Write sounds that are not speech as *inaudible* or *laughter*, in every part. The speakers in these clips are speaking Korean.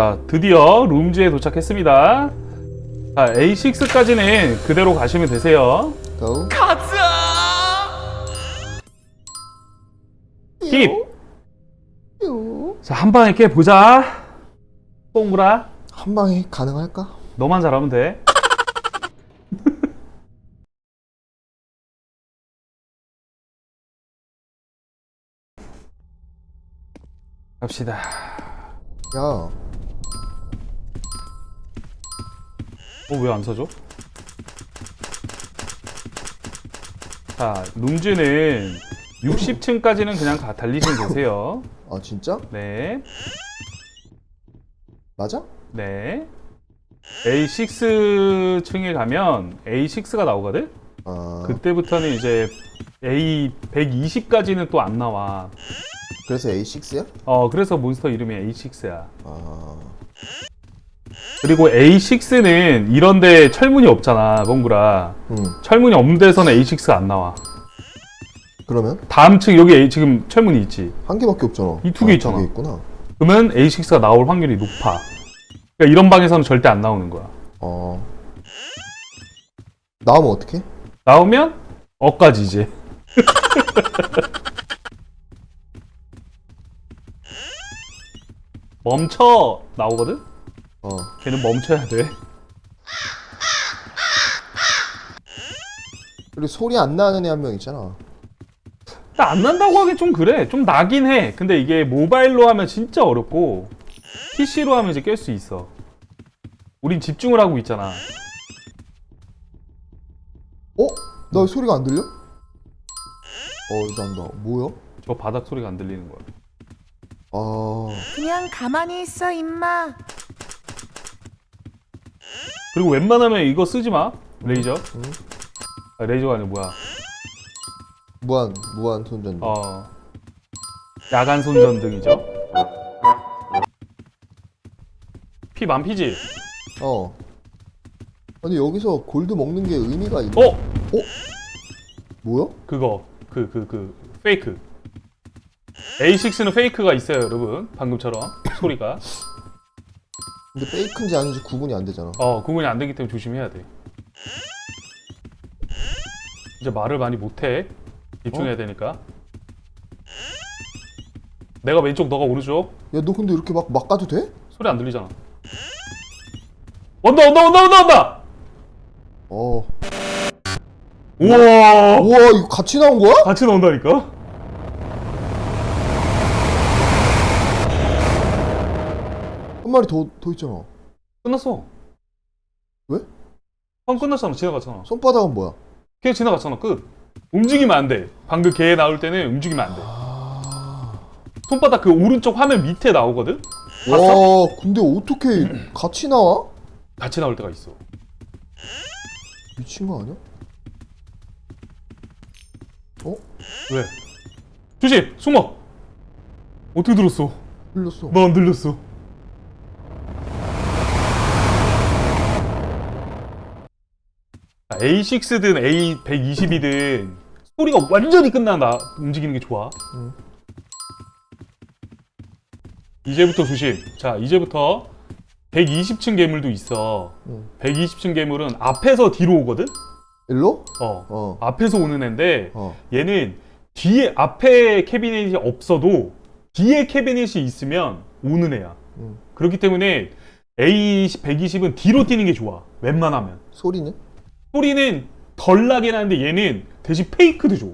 자, 드디어 룸즈에 도착했습니다. 자, A6까지는 그대로 가시면 되세요. 고. 힙! 자, 한 방에 깨보자. 뽕구라, 한 방에 가능할까? 너만 잘하면 돼. *laughs* 갑시다. 야, 어, 왜안 서죠? 자, 룸즈는 60층까지는 그냥 가, 달리시면 되세요. 아 진짜? 네, 맞아? 네. A6 층에 가면 A6가 나오거든? 아 그때부터는 이제 A 120까지는 또 안 나와. 그래서 A6야? 어, 그래서 몬스터 이름이 A6야. 아 그리고 A6는 이런데 철문이 없잖아, 몽구라. 음. 철문이 없는 데서는 A6가 안 나와. 그러면 다음 층 여기 A- 지금 철문이 있지. 한 개밖에 없잖아. 이두개 아, 있잖아. 두개 있구나. 그러면 A6가 나올 확률이 높아. 그러니까 이런 방에서는 절대 안 나오는 거야. 어. 나오면 어떡해? 나오면 어까지 이제. *laughs* 멈춰 나오거든. 어. 걔는 멈춰야 돼. 그리고 소리 안 나는 애 한 명 있잖아. 나 안 난다고 하기 좀 그래. 좀 나긴 해. 근데 이게 모바일로 하면 진짜 어렵고 PC로 하면 이제 깰 수 있어. 우린 집중을 하고 있잖아. 어? 나 왜 소리가 안 들려? 어, 난다. 뭐야? 저 바닥 소리가 안 들리는 거야. 아, 그냥 가만히 있어 임마 그리고 웬만하면 이거 쓰지 마. 레이저. 응. 아, 레이저가 아니라 뭐야. 무한 무한 손전등. 어. 야간 손전등이죠. 피 만피지? 어. 아니 여기서 골드 먹는 게 의미가 있나? 어? 뭐야? 그거. 그, 그, 그, 페이크. A6는 페이크가 있어요, 여러분. 방금처럼. 소리가. 근데 페이크인지 아닌지 구분이 안 되잖아. 어, 구분이 안 되기 때문에 조심해야 돼. 이제 말을 많이 못해. 집중해야 되니까. 내가 왼쪽, 너가 오른쪽. 야, 너 근데 이렇게 막 막 가도 돼? 소리 안 들리잖아. 온다, 온다, 온다, 온다, 온다! 어. 우와! 우와, 이거 같이 나온 거야? 같이 나온다니까? 한 마리 더 더 있잖아. 끝났어. 왜? 방 끝났잖아. 지나갔잖아. 손바닥은 뭐야? 걔 지나갔잖아. 끝. 움직이면 안 돼. 방금 걔 나올 때는 움직이면 안 돼. 아. 손바닥 그 오른쪽 화면 밑에 나오거든? 와? 근데 어떻게 같이 나와? 같이 나올 때가 있어. 미친 거 아니야? 어? 왜? 조심! 숨어! 어떻게 들었어? 흘렸어. 나 안 들렸어. A6든 A120이든 소리가 완전히 끝나나 움직이는 게 좋아. 응. 이제부터 조심. 자, 이제부터 120층 괴물도 있어. 응. 120층 괴물은 앞에서 뒤로 오거든? 일로? 어. 어. 앞에서 오는 애인데 어. 얘는 뒤에 앞에 캐비넷이 없어도 뒤에 캐비넷이 있으면 오는 애야. 응. 그렇기 때문에 A 120은 뒤로 뛰는 게 좋아. 웬만하면. 소리는? 소리는 덜 나긴 하는데 얘는 대신 페이크도 줘.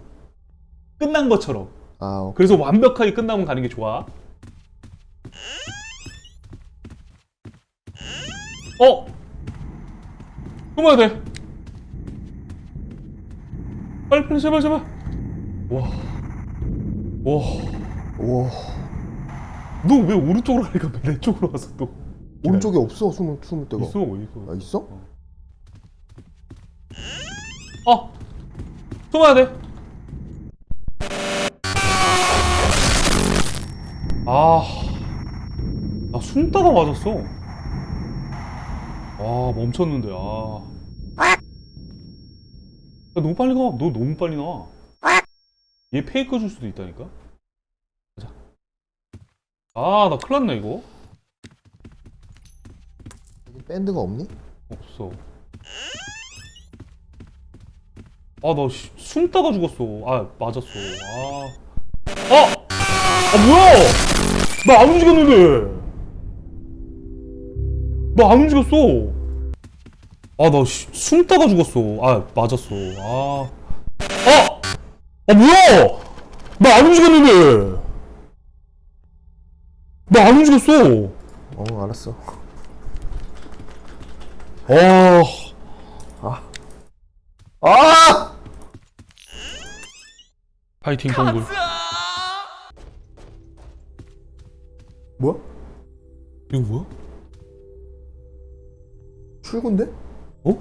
끝난 것처럼. 아, 오케이. 그래서 완벽하게 끝나면 가는 게 좋아. 어? 숨어야 돼. 빨리 빨리 제발 제발. 와. 와. 우와. 너 왜 오른쪽으로 가니까 내 쪽으로 가서 또. 오른쪽에 없어 숨을 숨을 데가. 있어 뭐 있어. 아, 있어? 어. 숨어야 돼. 아. 나 숨다가 맞았어. 아, 멈췄는데, 아. 야, 너무 빨리 가. 너 너무 빨리 나와. 얘 페이크 줄 수도 있다니까? 가자. 아, 나 큰일 났네, 이거. 밴드가 없니? 없어. 아, 나숨 따가 죽었어. 아, 맞았어. 아. 아! 아, 뭐야! 나 안 움직였는데! 나 안 움직였어! 아, 나숨 따가 죽었어. 아, 맞았어. 아. 아! 아, 뭐야! 나 안 움직였는데! 나 안 움직였어! 어 알았어 아. 아! 파이팅 동굴. 뭐야? 이거 뭐야? 출구인데? 어?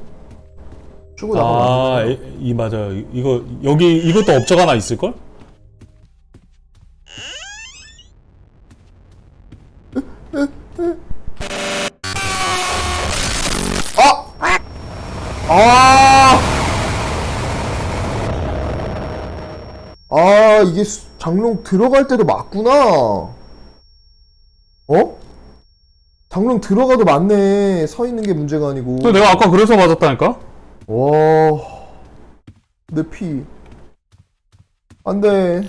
출구 나가 아, 이, 이 맞아. 이- 이거 여기 이것도 업적 하나 있을 걸? 아! 아 이게 수- 장롱 들어갈 때도 맞구나. 어? 장롱 들어가도 맞네. 서 있는 게 문제가 아니고. 또 내가 아까 그래서 맞았다니까? 와내피. 안돼.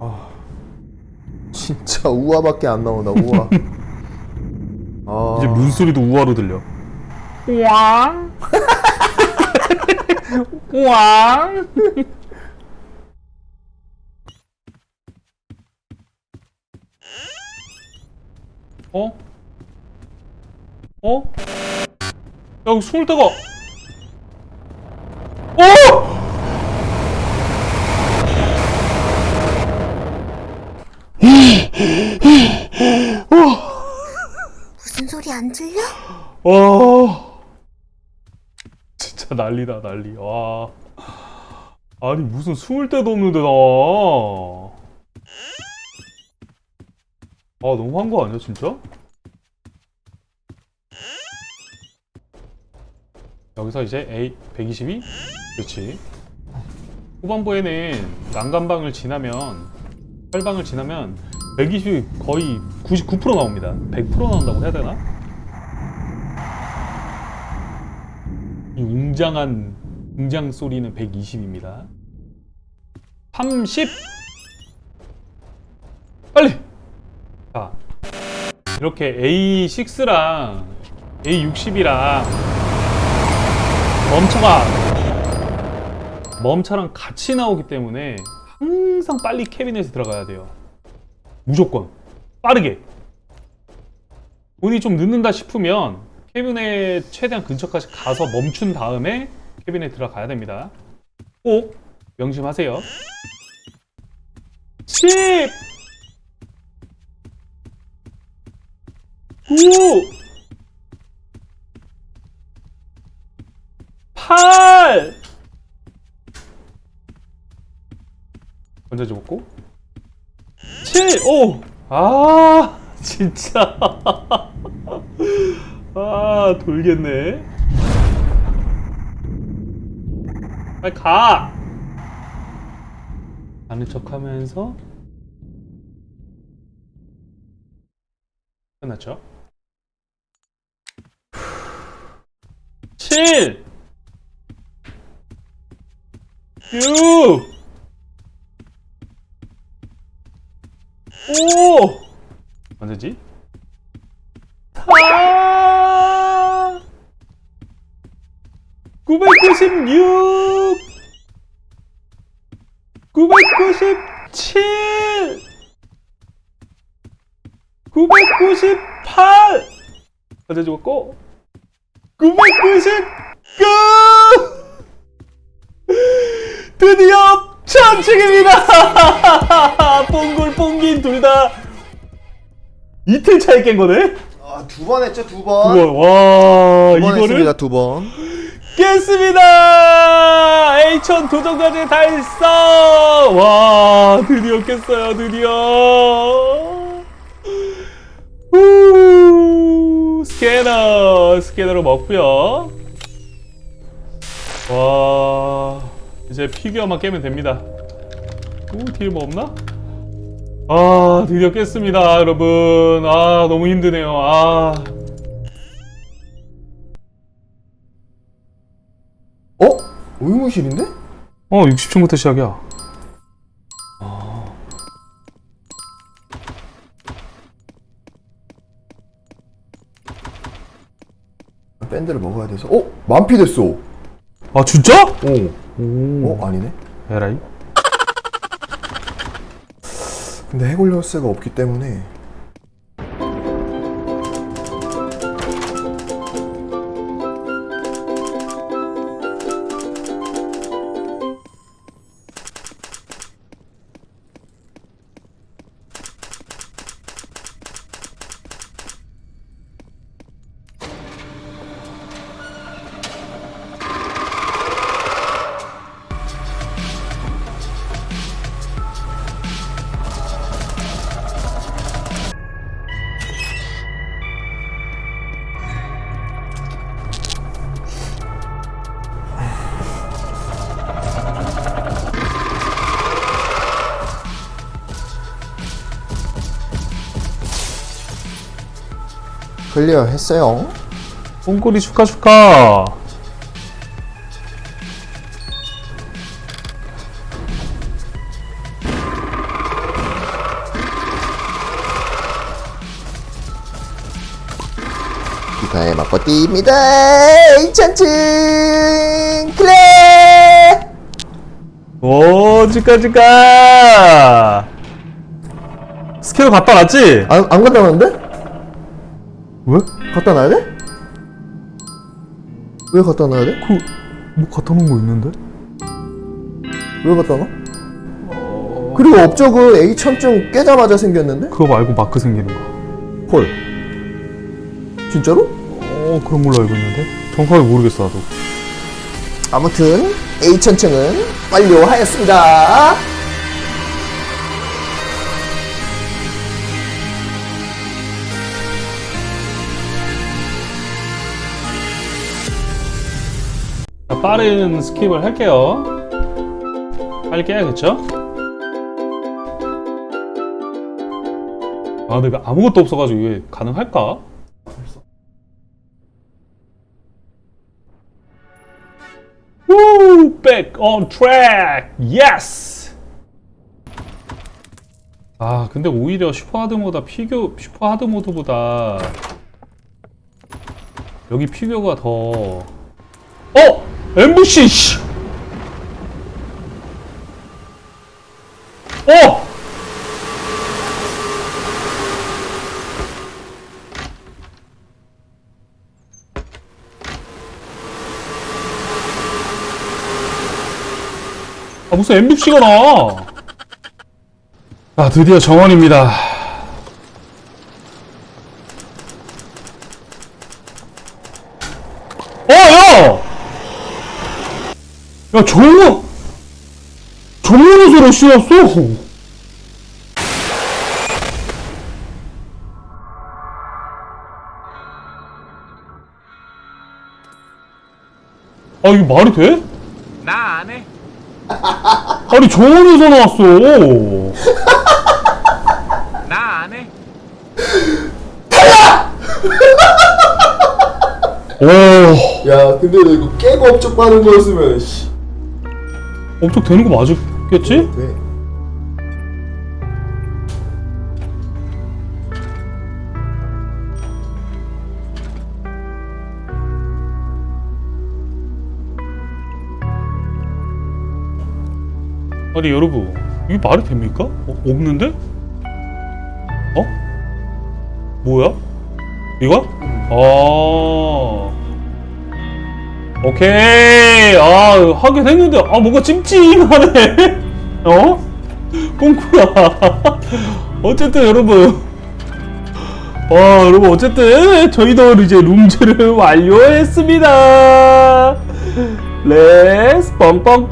아. 진짜 우아밖에 안 나오나 우아. *laughs* 아 이제 문소리도 우아로 들려. 왕. 왕. 어? 어? 야, 숨을 데가. 어! 무슨 소리 안 들려? 와 진짜 난리다 난리. 와. 아니 무슨 숨을 데도 없는데 나와 아 너무한 거 아니야 진짜? 여기서 이제 A 122 그렇지. 후반부에는 난간방을 지나면 철방을 지나면 120이 거의 99% 나옵니다. 100% 나온다고 해야 되나? 이 웅장한 웅장 소리는 120입니다. 30 빨리 자 이렇게 A6랑 A60이랑 멈춰가 멈춰랑 같이 나오기 때문에 항상 빨리 캐비넷에 들어가야 돼요. 무조건 빠르게 돈이 좀 늦는다 싶으면 캐비넷 최대한 근처까지 가서 멈춘 다음에 캐비넷 들어가야 됩니다. 꼭 명심하세요. 10 9 8 먼저 집었고. 7 5아 *laughs* 진짜 아 돌겠네. 빨리 가! 아는 척하면서 끝났죠? 7 6 5 언제지? 4 996 997 998 어제 죽었고 999 드디어 천층입니다! *laughs* 뽕골 뽕긴 둘 다. 이틀 차이 깬 거네? 아 두 번 했죠 우와, 두번. 와 두번 이거를? 했습니다 두 번 깼습니다! A천 도전까지 달성! 와, 드디어 깼어요, 드디어! 후, 스캐너, 스캐너로 먹고요 와, 이제 피규어만 깨면 됩니다. 오, 뒤에 뭐 없나? 아 드디어 깼습니다 여러분 아 너무 힘드네요 아 어? 의무실인데? 어 60층부터 시작이야 밴드를 먹어야 돼서 어? 만피 됐어 오아 진짜? 어? 오 아니네 에라이 근데 해골 열쇠가 없기 때문에 클리어 했어요. 뽕꼬리 축하 축하! 기타에 맞고 뜁니다. 2천층 클레 오 축하 축하 스케일 갖다 놨지? 안, 안 놨는데? 왜? 갖다 놔야 돼? 왜 갖다 놔야 돼? 그 뭐 갖다 놓은 거 있는데? 왜 갖다 놔? 그리고 업적은 A천증 깨자마자 생겼는데? 그거 말고 마크 생기는 거 헐 진짜로? 어 그런 걸로 알고 있는데 정확하게 모르겠어 나도 아무튼 A천층은 완료하였습니다 빠른 스킵을 할게요 빨리 깨야겠죠? 아 근데 아무것도 없어가지고 이게 가능할까? Woo! Back on track! Yes! 아 근데 오히려 슈퍼하드보다 피규어 슈퍼하드모드보다 여기 피규어가 더 어! 엠부시! 씨! 어! 아 무슨 MBC가 나와 아 드디어 정원입니다 어 야! 야 정원 정원에서 러시였어 아 이게 말이 돼? 나 안 해. *laughs* 아니 정원에서 나왔어 *laughs* 나 안 해. 오 야 근데 너 이거 깨고 업적 받은 거였으면 씨. 엄청 되는 거 맞았겠지? 왜? 아니 여러분 이게 말이 됩니까? 어, 없는데? 어? 뭐야? 이거? 아 오케이. 아 하긴 했는데 아 뭔가 찜찜하네. *laughs* 어? 꽁꾸야. *laughs* 어쨌든 여러분. 와 여러분 어쨌든 저희도 이제 룸즈를 *laughs* 완료했습니다. 렛츠 뻥뻥뻥